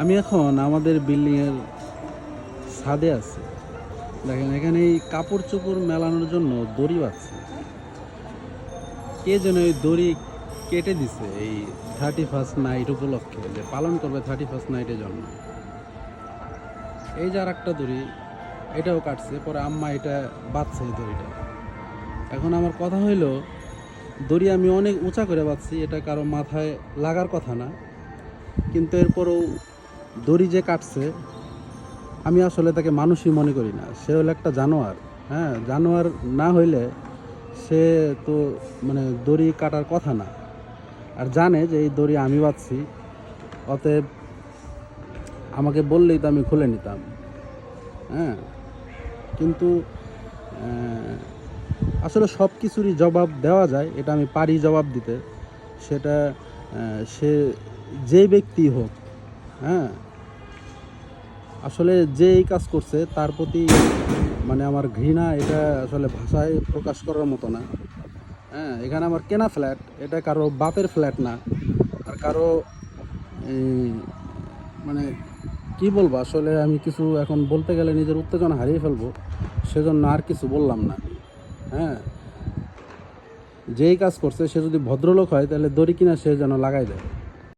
আমি এখন আমাদের বিল্ডিংয়ের ছাদে আছি। দেখেন, এখানে এই কাপড় চোপড় মেলানোর জন্য দড়ি বাঁধছে। কে যেন এই দড়ি কেটে দিছে এই থার্টি ফার্স্ট নাইট উপলক্ষে, যে পালন করবে থার্টি ফার্স্ট নাইটের জন্য। এই যে আর একটা দড়ি, এটাও কাটছে, পরে আম্মা এটা বাঁধছে এই দড়িটা। এখন আমার কথা হইল, দড়ি আমি অনেক উঁচা করে বাঁধছি, এটা কারও মাথায় লাগার কথা না। কিন্তু এরপরও দড়ি যে কাটছে, আমি আসলে তাকে মানুষই মনে করি না। সে হলো একটা জানোয়ার হ্যাঁ? জানোয়ার না হইলে সে তো মানে দড়ি কাটার কথা না। আর জানে যে এই দড়ি আমি বাঁধছি, অতএব আমাকে বললেই তো আমি খুলে নিতাম হ্যাঁ? কিন্তু আসলে সব কিছুরই জবাব দেওয়া যায়, এটা আমি পারি জবাব দিতে। সেটা সে যে ব্যক্তি হোক হ্যাঁ? আসলে যে এই কাজ করছে, তার প্রতি মানে আমার ঘৃণা, এটা আসলে ভাষায় প্রকাশ করার মতো না। হ্যাঁ এখানে আমার কেনা ফ্ল্যাট, এটা কারও বাপের ফ্ল্যাট না। আর কারও মানে কি বলব, আসলে আমি কিছু এখন বলতে গেলে নিজের উত্তেজনা হারিয়ে ফেলব, সেজন্য আর কিছু বললাম না। হ্যাঁ যেই কাজ করছে, সে যদি ভদ্রলোক হয়, তাহলে দড়ি কিনা সে যেন লাগাই দেয়।